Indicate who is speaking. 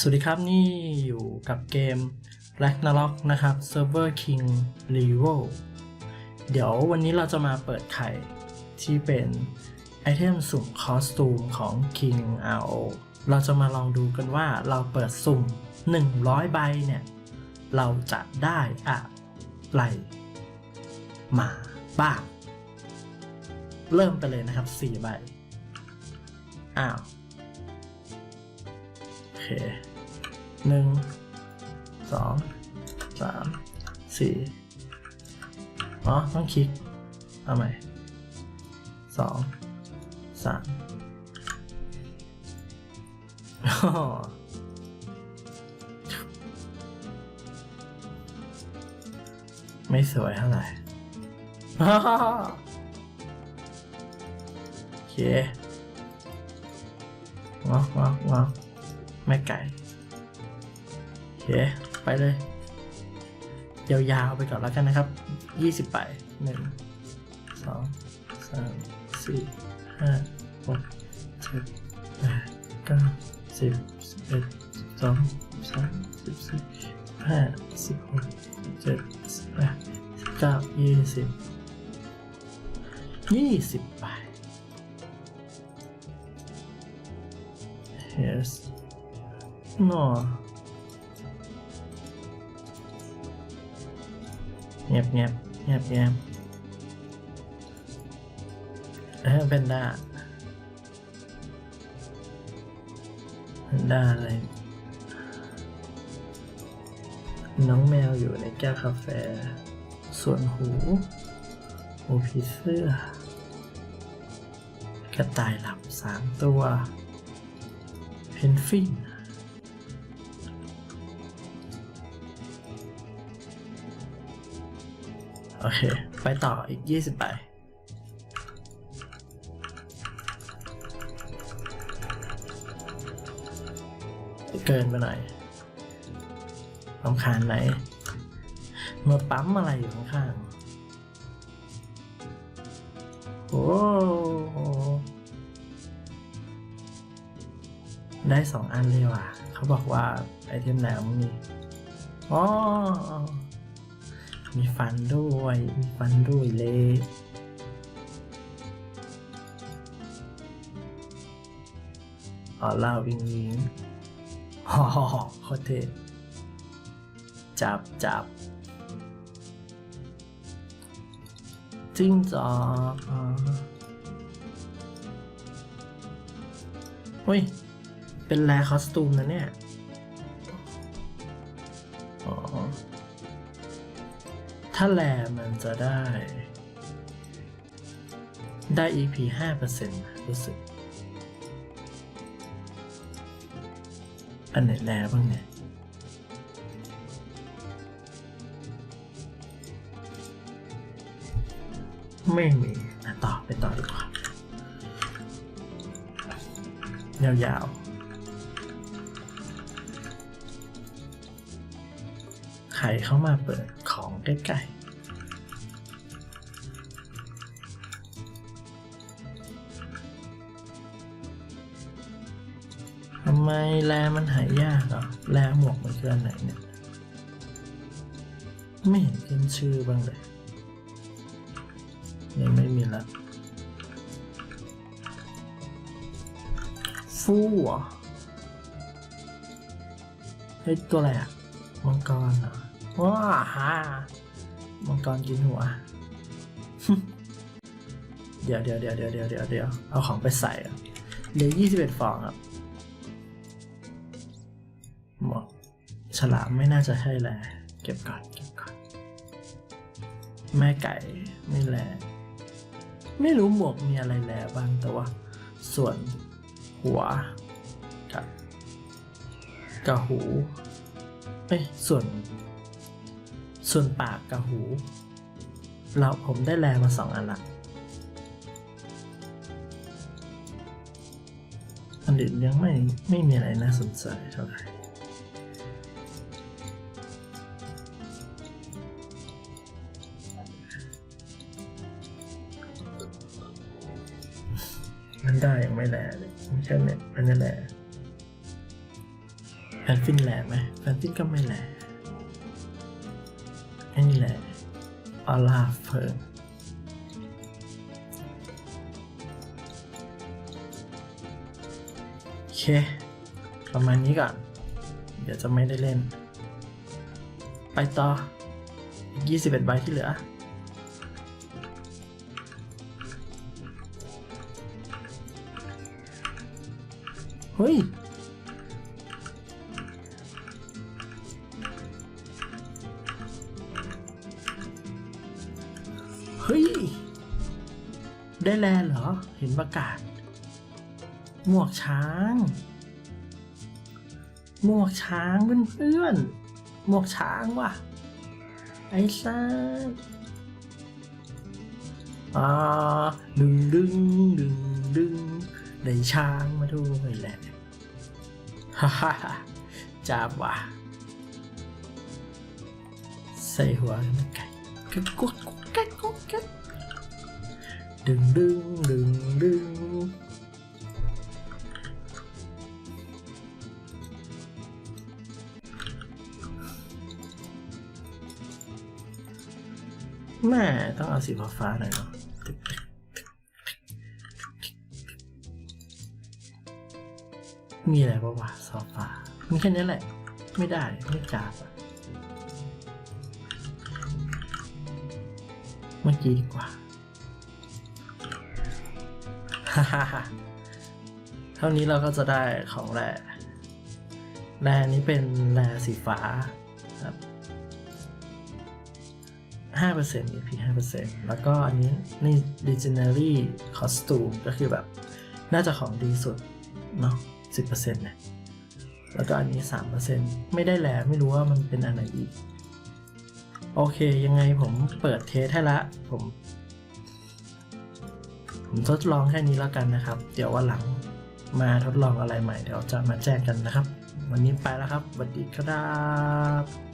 Speaker 1: สวัสดีครับนี่อยู่กับเกม Ragnarok นะครับ Server King r e v o เดี๋ยววันนี้เราจะมาเปิดไข่ที่เป็นไอเทมสุ่มคอสตูมของ King RO เราจะมาลองดูกันว่าเราเปิดสุ่ม 100 ใบเนี่ย เราจะได้อะไรมาบ้างเริ่มไปเลยนะครับ 4 ใบ อ้าว โอเค หนึ่งสองสามสี่อ๋อต้องคลิก เอาใหม่สองสามอ้อไม่สวยเท่าไหร่โอเคงอกงอกงอกแม่ไก่ ไปเลย ยาวๆไปก่อนแล้วกันนะครับ20ใบหนึ่งสองสามสี่ห้าหกเจ็ดแปดเก้าสิบสิบเอ็ดสิบสองสิบสามสิบสี่ห้าสิบหกสิบเจ็ดสิบแปดสิบเก้ายี่สิบยี่สิบใบ Yes. No. งียบเงียบเงียบเงียบเออเป็นด้าเป็นด้าอะไรน้องแมวอยู่ในแก้วกาแฟ ส่วนหูหูผีเสื้อ กระต่ายหลับสามตัว เพนฟิน โอเค ไปต่ออีก 20ใบเกินไปหน่อยลำคาญไหนมาปั๊มอะไรอยู่ข้างๆโอ้ได้สองอันเลยว่ะ เขาบอกว่าไอเทมแหลมมีอ๋อ มีฟันด้วย มีฟันด้วยเลยอ๋อล่าวิงวิงฮ่อฮ่อฮ่อโคตรเท่จับจับจิ้งจอกอ๋อเฮ้ย เป็นแรคอสตูมนะเนี่ย ถ้าแรมันจะได้ ได้ EP 5%รู้สึก อันไหนแรบ้างเนี่ยไม่มีอะต่อไปต่อดีกว่า ยาวๆใครเข้ามาเปิด ใกล้ๆทำไมแลมันหายากอะแลหมวกมันคืออันไหนเนี่ย ไม่เห็นขึ้นชื่อบ้างเลยยังไม่มีละฟู่เหรอเฮ้ยตัวอะไรอะมังกรเหรอว้าฮ่า มังกรกินหัว เดี๋ยวเดี๋ยวเดี๋ยวเดี๋ยวเดี๋ยวเดี๋ยวเดี๋ยวเอาของไปใส่อะเหลือยี่สิบเอ็ดฟองครับหมดฉลามไม่น่าจะใช่แหละเก็บก่อนเก็บก่อน แม่ไก่ไม่แลไม่รู้หมวกมีอะไรแลบ้างแต่ว่า ส่วนหัวกับกับหู เอ้ยส่วน ส่วนปากกับหู เราผมได้แลมาสองอันละอันอื่นยังไม่ไม่มีอะไรน่าสนใจเท่าไหร่มันได้ยังไม่แลเลยไม่ใช่เนี่ยมันนั่นแหละนฟินแลไหมแฟนฟินก็ไม่แล นี่แหละออลาเฟิร์นโอเค ประมาณนี้ก่อน เดี๋ยวจะไม่ได้เล่น ไปต่อ อีก 21 ใบที่เหลือเฮ้ย ได้แลเหรอ เห็นประกาศ หมวกช้าง หมวกช้างเพื่อนๆ หมวกช้างว่ะ ไอ้ซ่าอ่าดึงดึงดึงดึงได้ช้างมาด้วยแหละ ฮ่าฮ่าจับว่ะ ใส่หัวมันไก่กุ๊กกุ๊กกุ๊กก๊กกุ๊กแก๊ก ดึงดึงดึงดึงแม่ต้องเอาสีฟ้าๆหน่อยเนาะมีอะไรบ้างวะซอฟ้ามีแค่นี้แหละ ไม่ได้ ไม่จับเมื่อกี้ดีกว่า เท่านี้เราก็จะได้ของแร่แร่นี้เป็นแร่สีฟ้าครับห้าเปอร์เซ็นต์ EP ห้าเปอร์เซ็นต์แล้วก็อันนี้นี่ Legendary Costume ก็คือแบบ น่าจะของดีสุด เนาะสิบเปอร์เซ็นต์เนี่ยแล้วก็อันนี้สามเปอร์เซ็นต์ไม่ได้แหลไม่รู้ว่ามันเป็นอันไหนอีก โอเค ยังไงผมเปิดเทสให้ละ ผม ผมทดลองแค่นี้แล้วกันนะครับ เดี๋ยววันหลังมาทดลองอะไรใหม่เดี๋ยวจะมาแจ้งกันนะครับ วันนี้ไปแล้วครับสวัสดีครับ